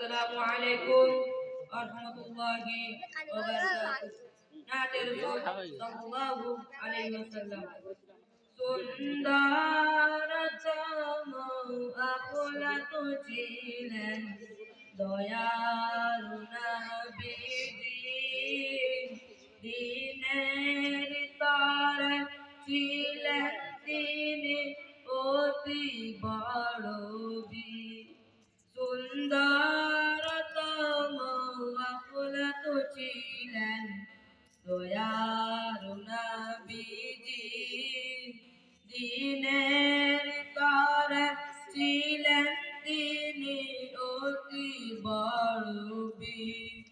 আসসালামু আলাইকুম ওয়া রাহমাতুল্লাহি ওয়া বারাকাতুহু। নাতে রাসূল সাল্লাল্লাহু আলাইহি ওয়াসাল্লাম। সুন্দর চম আকলা তো ছিলেন দয়ালু নবীজি দিনের তার ছিলেন তিনি অতি বড় ছিলেন দয়ার দিনের ছিলেন তিনি অতি বড় বীর।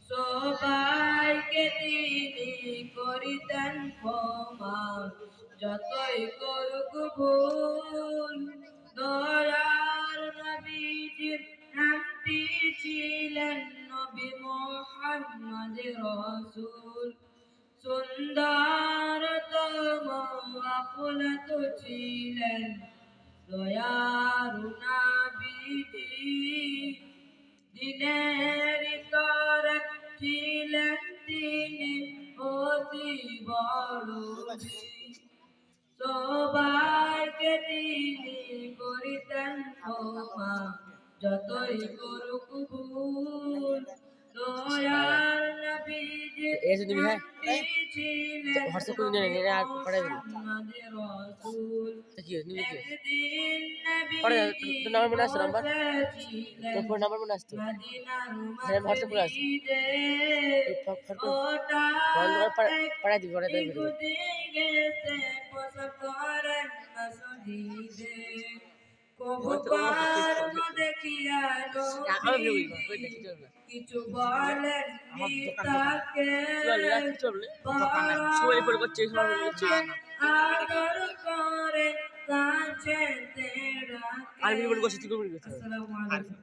সবাইকে তিনি করিতেন ক্ষমা। যতই করুক ভুল, দয়ার নবীজির ছিলেন ছিলেন দয়ার নবীজি দিনের তর ছিলেন তিনি অতি বড়। সবাইকে তিনি করিতেন ক্ষমা যতই করুক ভুল দয়ার নবীজি এই যে তুমি হ্যাঁ? ছিলেন হোয়াটসঅ্যাপ করে নিয়ে নিয়ে আর পাঠাই দিন। মোহাম্মদের রাসূল। তা কি নিবি কি একদিন পরে নবীজি তোর নাম্বার মনে আছে নাম্বার? বসেছিলেন তোর ফোন নাম্বার মনে আসতো মদিনার হ্যাঁ, হোয়াটসঅ্যাপ করে আছে। মসজিদে। এই ফ- ফটো ওটার ফোন করে পাঠা- পাঠাই দিবি পাঠাই দিবি কিছু বলেন আদর করে কাছে তেরা আর আসসালামু আলাইকুম।